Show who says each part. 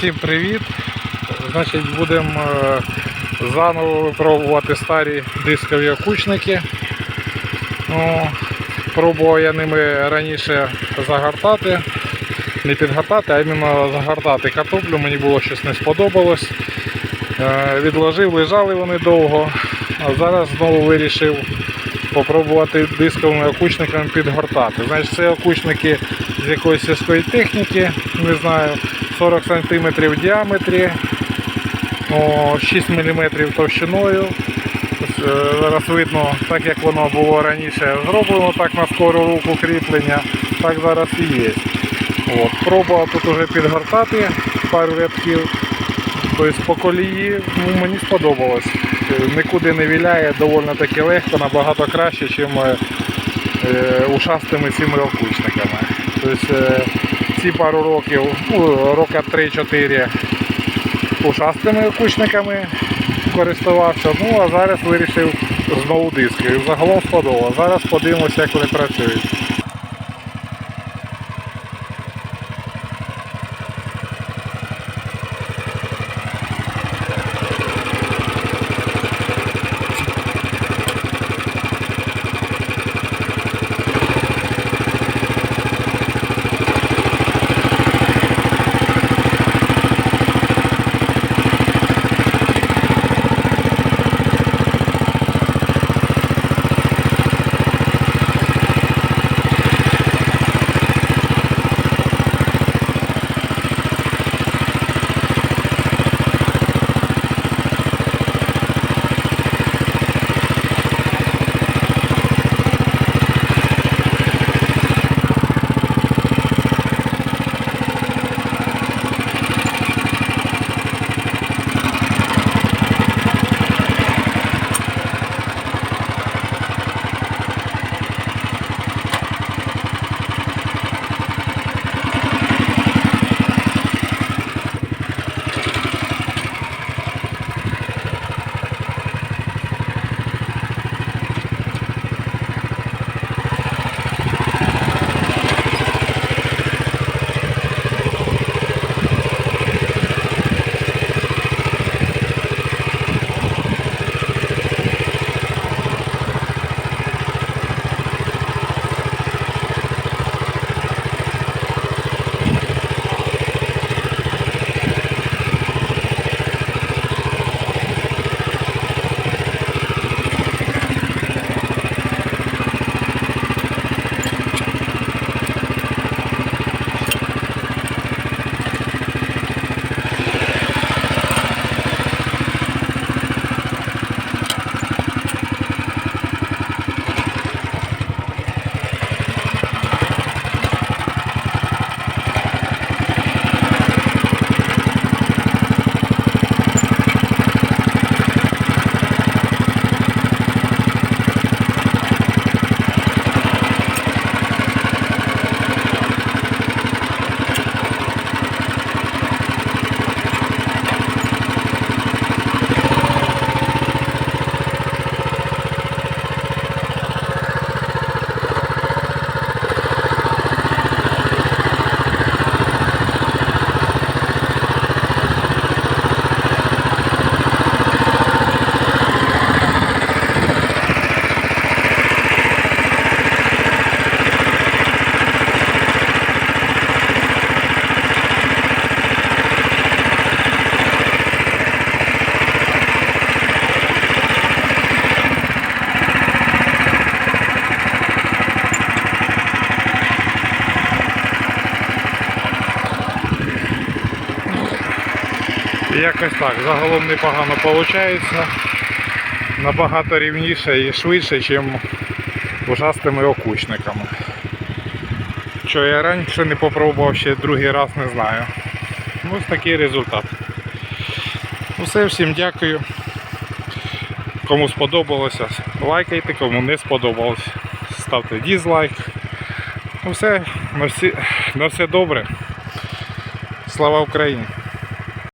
Speaker 1: Всім привіт! Значить, будемо е, заново випробувати старі дискові окучники. Ну, пробував я ними раніше загортати, не підгортати, а іменно загортати картоплю. Мені було щось не сподобалось. Е, Відложив, лежали вони довго, а зараз знову вирішив попробувати дисковими окучниками підгортати. Значить, це окучники з якоїсь сільської техніки, не знаю, 40 см в діаметрі, 6 мм товщиною. Е, Зараз видно, так як воно було раніше зроблено, так на скору руку кріплення, так зараз і є. От, пробував тут уже підгортати пару рядків. Тобто по колії ну, мені сподобалось. Е, Нікуди не віляє, доволі таки легко, набагато краще, ніж е, ушастими цими окучниками. Тобто ці пару років, ну, рока 3-4 ушастими окучниками користувався, ну а зараз вирішив знову диски. Загалом сподобалося. Зараз подивимося, як вони працюють. Якось так. Загалом непогано виходить. Набагато рівніше і швидше, ніж ужасними окучниками. Що я раніше не попробував ще другий раз, не знаю. Ось такий результат. Усе, всім дякую. Кому сподобалося, лайкайте, кому не сподобалось, ставте дізлайк. Ну все, на, всі, на все добре. Слава Україні!